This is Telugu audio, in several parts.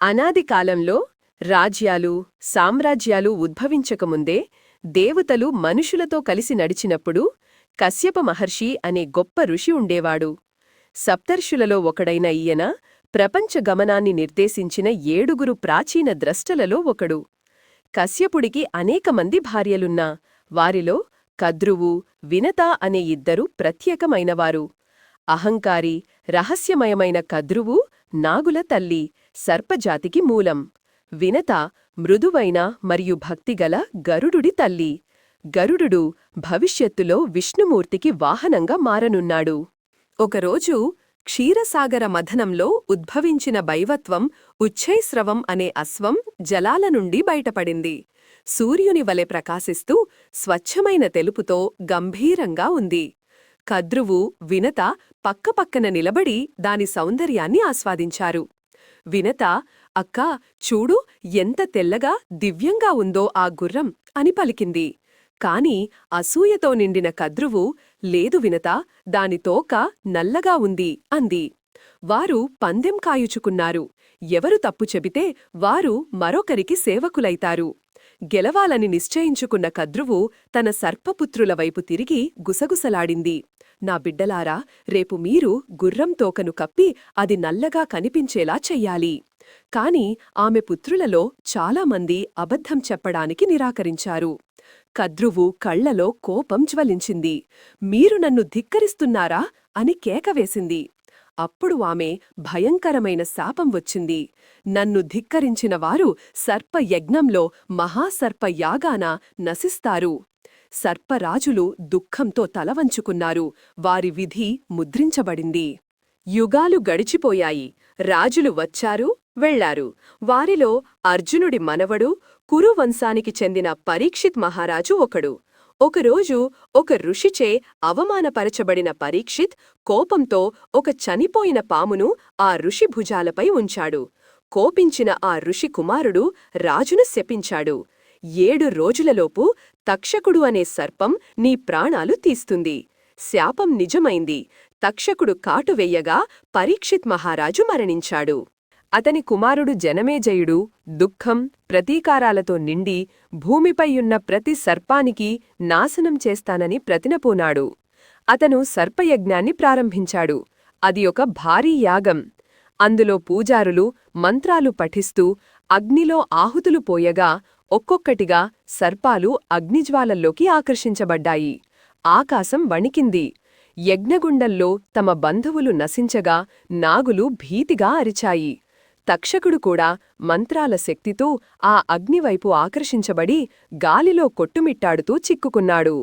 అనాది కాలంలో రాజ్యాలు సామ్రాజ్యాలు ఉద్భవించకముందే దేవతలు మనుషులతో కలిసి నడిచినప్పుడు కశ్యప మహర్షి అనే గొప్ప ఋషి ఉండేవాడు. సప్తర్షులలో ఒకడైన ఈయన ప్రపంచ గమనాన్ని నిర్దేశించిన ఏడుగురు ప్రాచీన ద్రష్టలలో ఒకడు. కశ్యపుడికి అనేకమంది భార్యలున్నా వారిలో కద్రువు వినత అనే ఇద్దరు ప్రత్యేకమైనవారు. అహంకారి రహస్యమయమైన కద్రువు నాగుల తల్లి సర్పజాతికి మూలం. వినత మృదువైన మరియు భక్తిగల గరుడుడి తల్లి. గరుడు భవిష్యత్తులో విష్ణుమూర్తికి వాహనంగా మారనున్నాడు. ఒకరోజు క్షీరసాగర మథనంలో ఉద్భవించిన బైవత్వం ఉచ్ఛైస్రవం అనే అశ్వం జలాల నుండి బయటపడింది. సూర్యుని వలె ప్రకాశిస్తూ స్వచ్ఛమైన తెలుపుతో గంభీరంగా ఉంది. కద్రువు వినత పక్కపక్కన నిలబడి దాని సౌందర్యాన్ని ఆస్వాదించారు. వినత అక్కా చూడు ఎంత తెల్లగా దివ్యంగా ఉందో ఆ గుర్రం అని పలికింది. కాని అసూయతో నిండిన కద్రువు లేదు వినత దాని తోక నల్లగా ఉంది అంది. వారు పందెం కాయుచుకున్నారు. ఎవరు తప్పు చెబితే వారు మరొకరికి సేవకులైతారు. గెలవాలని నిశ్చయించుకున్న కద్రువు తన సర్పపుత్రుల వైపు తిరిగి గుసగుసలాడింది. నా బిడ్డలారా రేపు మీరు గుర్రం తోకను కప్పి అది నల్లగా కనిపించేలా చెయ్యాలి. కాని ఆమె పుత్రులలో చాలామంది అబద్ధం చెప్పడానికి నిరాకరించారు. కద్రువు కళ్ళలో కోపం జ్వలించింది. మీరు నన్ను ధిక్కరిస్తున్నారా? అని కేకవేసింది అప్పుడు ఆమె భయంకరమైన శాపం వచ్చింది. నన్ను ధిక్కరించిన వారు సర్పయజ్ఞంలో మహాసర్పయాగాన నశిస్తారు. సర్పరాజులు దుఃఖంతో తలవంచుకున్నారు వారి విధి ముద్రించబడింది. యుగాలు గడిచిపోయాయి. రాజులు వచ్చారు వెళ్ళారు వారిలో అర్జునుడి మనవడు కురువంశానికి చెందిన పరీక్షిత్ మహారాజు ఒకడు. ఒకరోజు ఒక ఋషిచే అవమానపరచబడిన పరీక్షిత్ కోపంతో ఒక చనిపోయిన పామును ఆ ఋషి భుజాలపై ఉంచాడు. కోపించిన ఆ ఋషి కుమారుడు రాజును శపించాడు. ఏడు రోజులలోపు తక్షకుడు అనే సర్పం నీ ప్రాణాలు తీస్తుంది. శాపం నిజమైంది. తక్షకుడు కాటువెయ్యగా పరీక్షిత్ మహారాజు మరణించాడు. అతని కుమారుడు జనమేజయుడు దుఃఖం ప్రతీకారాలతో నిండి భూమిపైయున్న ప్రతి సర్పానికి నాశనం చేస్తానని ప్రతినపూనాడు. అతను సర్పయజ్ఞాన్ని ప్రారంభించాడు. అది ఒక భారీ యాగం. అందులో పూజారులు మంత్రాలు పఠిస్తూ అగ్నిలో ఆహుతులు పోయగా ఒక్కొక్కటిగా సర్పాలు అగ్నిజ్వాలల్లోకి ఆకర్షించబడ్డాయి. ఆకాశం వణికింది. యజ్ఞగుండంలో తమ బంధువులు నశించగా నాగులు భీతిగా అరిచాయి. తక్షకుడు కూడా మంత్రాల శక్తితో ఆ అగ్నివైపు ఆకర్షించబడి గాలిలో కొట్టుమిట్టాడుతూ చిక్కుకున్నాడు.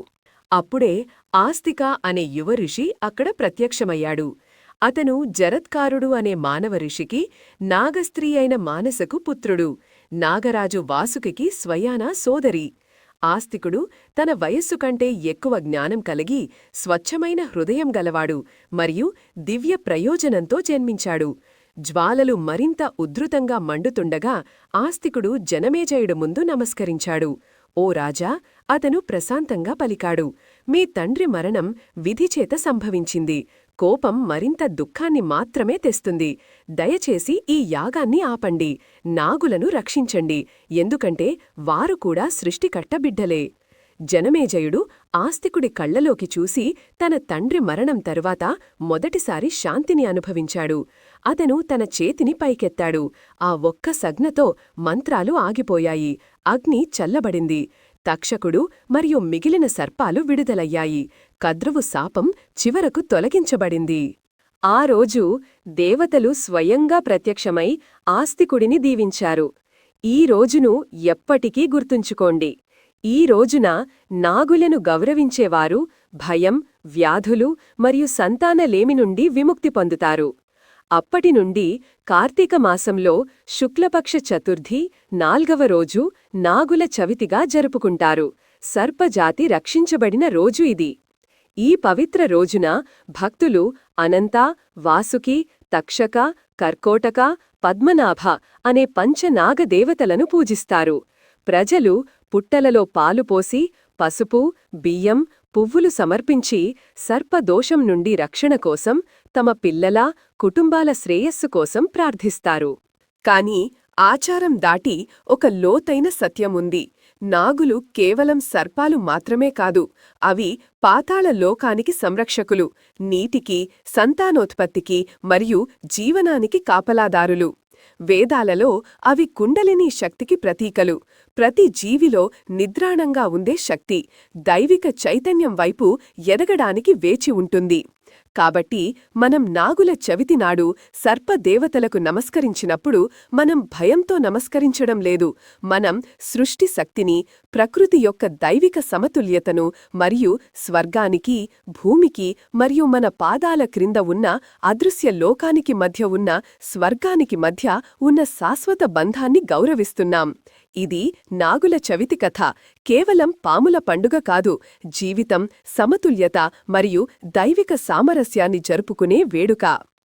అప్పుడే ఆస్తిక అనే యువ ఋషి అక్కడ ప్రత్యక్షమయ్యాడు. అతను జరత్కారుడు అనే మానవ ఋషికి నాగస్త్రీ అయిన మానసకు పుత్రుడు. నాగరాజు వాసుకికి స్వయానా సోదరి. ఆస్తికుడు తన వయస్సు కంటే ఎక్కువ జ్ఞానం కలిగి స్వచ్ఛమైన హృదయం గలవాడు మరియు దివ్య ప్రయోజనంతో జన్మించాడు. జ్వాలలు మరింత ఉద్ధృతంగా మండుతుండగా ఆస్తికుడు జనమేజయుడు ముందు నమస్కరించాడు. ఓ రాజా అతను ప్రశాంతంగా పలికాడు. మీ తండ్రి మరణం విధిచేత సంభవించింది. కోపం మరింత దుఃఖాన్ని మాత్రమే తెస్తుంది. దయచేసి ఈ యాగాన్ని ఆపండి. నాగులను రక్షించండి. ఎందుకంటే వారు కూడా సృష్టికట్టబిడ్డలే జనమేజయుడు ఆస్తికుడి కళ్ళలోకి చూసి తన తండ్రి మరణం తరువాత మొదటిసారి శాంతిని అనుభవించాడు. అతను తన చేతిని పైకెత్తాడు. ఆ ఒక్క సగ్నతో మంత్రాలు ఆగిపోయాయి. అగ్ని చల్లబడింది. తక్షకుడు మరియు మిగిలిన సర్పాలు విడుదలయ్యాయి. కద్రువు శాపం చివరకు తొలగించబడింది. ఆ రోజు దేవతలు స్వయంగా ప్రత్యక్షమై ఆస్తికుడిని దీవించారు. ఈ రోజును ఎప్పటికీ గుర్తుంచుకోండి. ఈ రోజున నాగులను గౌరవించేవారు భయం వ్యాధులు మరియు సంతానలేమి నుండి విముక్తి పొందుతారు. అప్పటినుండి కార్తీక మాసంలో శుక్లపక్ష చతుర్థి నాల్గవ రోజు నాగుల చవితిగా జరుపుకుంటారు. సర్పజాతి రక్షించబడిన రోజు ఇది. ఈ పవిత్ర రోజున భక్తులు అనంత వాసుకి తక్షక కర్కోటక పద్మనాభ అనే పంచనాగదేవతలను పూజిస్తారు. ప్రజలు పుట్టలలో పాలు పోసి పసుపు బియ్యం పువ్వులు సమర్పించి సర్పదోషం నుండి రక్షణ కోసం తమ పిల్లల కుటుంబాల శ్రేయస్సు కోసం ప్రార్థిస్తారు. కాని ఆచారం దాటి ఒక లోతైన సత్యముంది. నాగులు కేవలం సర్పాలు మాత్రమే కాదు అవి పాతాళ లోకానికి సంరక్షకులు నీటికి సంతానోత్పత్తికి మరియు జీవనానికి కాపలాదారులు. వేదాలలో అవి కుండలిని శక్తికి ప్రతీకలు. ప్రతి జీవిలో నిద్రాణంగా ఉండే శక్తి దైవిక చైతన్యం వైపు ఎదగడానికి వేచి ఉంటుంది. కాబట్టి మనం నాగుల చవితి నాడు సర్పదేవతలకు నమస్కరించినప్పుడు మనం భయంతో నమస్కరించడం లేదు. మనం సృష్టి శక్తిని ప్రకృతి యొక్క దైవిక సమతుల్యతను మరియు స్వర్గానికి భూమికి మరియు మన పాదాల క్రింద ఉన్న అదృశ్య లోకానికి మధ్య ఉన్న స్వర్గానికి మధ్య ఉన్న శాశ్వత బంధాన్ని గౌరవిస్తున్నాం. ఇది నాగుల చవితి కథ. కేవలం పాముల పండుగ కాదు. జీవితం సమతుల్యత మరియు దైవిక సామరస్యాన్ని జరుపుకునే వేడుక.